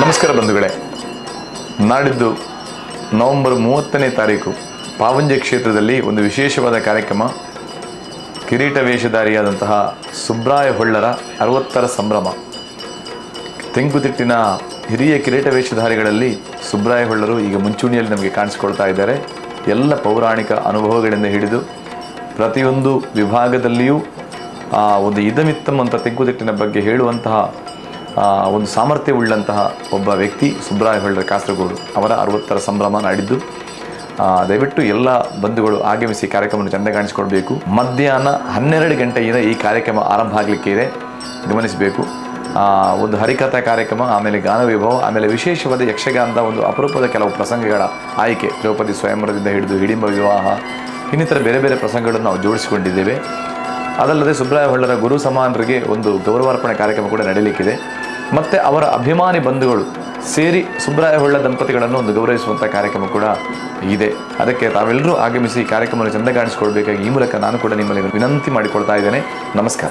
ನಮಸ್ಕಾರ ಬಂಧುಗಳೇ. ನಾಡಿದ್ದು ನವೆಂಬರ್ ಮೂವತ್ತನೇ ತಾರೀಕು. ಪಾವಂಜೆ ಕ್ಷೇತ್ರದಲ್ಲಿ ಒಂದು ವಿಶೇಷವಾದ ಕಾರ್ಯಕ್ರಮ. ಕಿರೀಟ ವೇಷಧಾರಿಯಾದಂತಹ ಸುಬ್ರಾಯ ಹೊಳ್ಳರ ಅರವತ್ತರ ಸಂಭ್ರಮ. ತೆಂಕುತಿಟ್ಟಿನ ಹಿರಿಯ ಕಿರೀಟ ವೇಷಧಾರಿಗಳಲ್ಲಿ ಸುಬ್ರಾಯ ಹೊಳ್ಳರು ಈಗ ಮುಂಚೂಣಿಯಲ್ಲಿ ನಮಗೆ ಕಾಣಿಸಿಕೊಳ್ತಾ ಇದ್ದಾರೆ. ಎಲ್ಲ ಪೌರಾಣಿಕ ಅನುಭವಗಳಿಂದ ಹಿಡಿದು ಪ್ರತಿಯೊಂದು ವಿಭಾಗದಲ್ಲಿಯೂ ಒಂದು ಇದಮಿತ್ತಮ್ ಅಂತ ತೆಂಕುತಿಟ್ಟಿನ ಬಗ್ಗೆ ಹೇಳುವಂತಹ ಒಂದು ಸಾಮರ್ಥ್ಯವುಳ್ಳಂತಹ ಒಬ್ಬ ವ್ಯಕ್ತಿ ಸುಬ್ರಾಯ ಹೊಳ್ಳರ ಕಾಸರಗೋಡು ಅವರ ಅರವತ್ತರ ಸಂಭ್ರಮ ನಾಡಿದ್ದು. ದಯವಿಟ್ಟು ಎಲ್ಲ ಬಂಧುಗಳು ಆಗಮಿಸಿ ಕಾರ್ಯಕ್ರಮವನ್ನು ಚೆಂದ ಕಾಣಿಸಿಕೊಳ್ಬೇಕು ಮಧ್ಯಾಹ್ನ ಹನ್ನೆರಡು ಗಂಟೆಯಿಂದ ಈ ಕಾರ್ಯಕ್ರಮ ಆರಂಭ ಆಗಲಿಕ್ಕೆ ಇದೆ. ಗಮನಿಸಬೇಕು. ಒಂದು ಹರಿಕಥಾ ಕಾರ್ಯಕ್ರಮ, ಆಮೇಲೆ ಗಾನ ವೈಭವ ಆಮೇಲೆ ವಿಶೇಷವಾದ ಯಕ್ಷಗಾನದ ಒಂದು ಅಪರೂಪದ ಕೆಲವು ಪ್ರಸಂಗಗಳ ಆಯ್ಕೆ ದ್ರೌಪದಿ ಸ್ವಯಂವರದಿಂದ ಹಿಡಿದು ಹಿಡಿಂಬ ವಿವಾಹ, ಇನ್ನಿತರ ಬೇರೆ ಬೇರೆ ಪ್ರಸಂಗಗಳನ್ನು ನಾವು ಜೋಡಿಸಿಕೊಂಡಿದ್ದೇವೆ. ಅದಲ್ಲದೆ ಸುಬ್ರಾಯ ಹೊಳ್ಳರ ಗುರು ಸಮಾನರಿಗೆ ಒಂದು ಗೌರವಾರ್ಪಣೆ ಕಾರ್ಯಕ್ರಮ ಕೂಡ ನಡೀಲಿಕ್ಕಿದೆ. ಮತ್ತು ಅವರ ಅಭಿಮಾನಿ ಬಂಧುಗಳು ಸೇರಿ ಸುಬ್ರಾಯ ಹೊಳ್ಳ ದಂಪತಿಗಳನ್ನು ಒಂದು ಗೌರವಿಸುವಂಥ ಕಾರ್ಯಕ್ರಮ ಕೂಡ ಇದೆ. ಅದಕ್ಕೆ ತಾವೆಲ್ಲರೂ ಆಗಮಿಸಿ ಈ ಕಾರ್ಯಕ್ರಮವನ್ನು ಚೆಂದ ಕಾಣಿಸಿಕೊಳ್ಬೇಕಾಗಿ ಈ ಮೂಲಕ ನಾನು ಕೂಡ ನಿಮ್ಮಲ್ಲಿ ವಿನಂತಿ ಮಾಡಿಕೊಳ್ತಾ ಇದ್ದೇನೆ. ನಮಸ್ಕಾರ.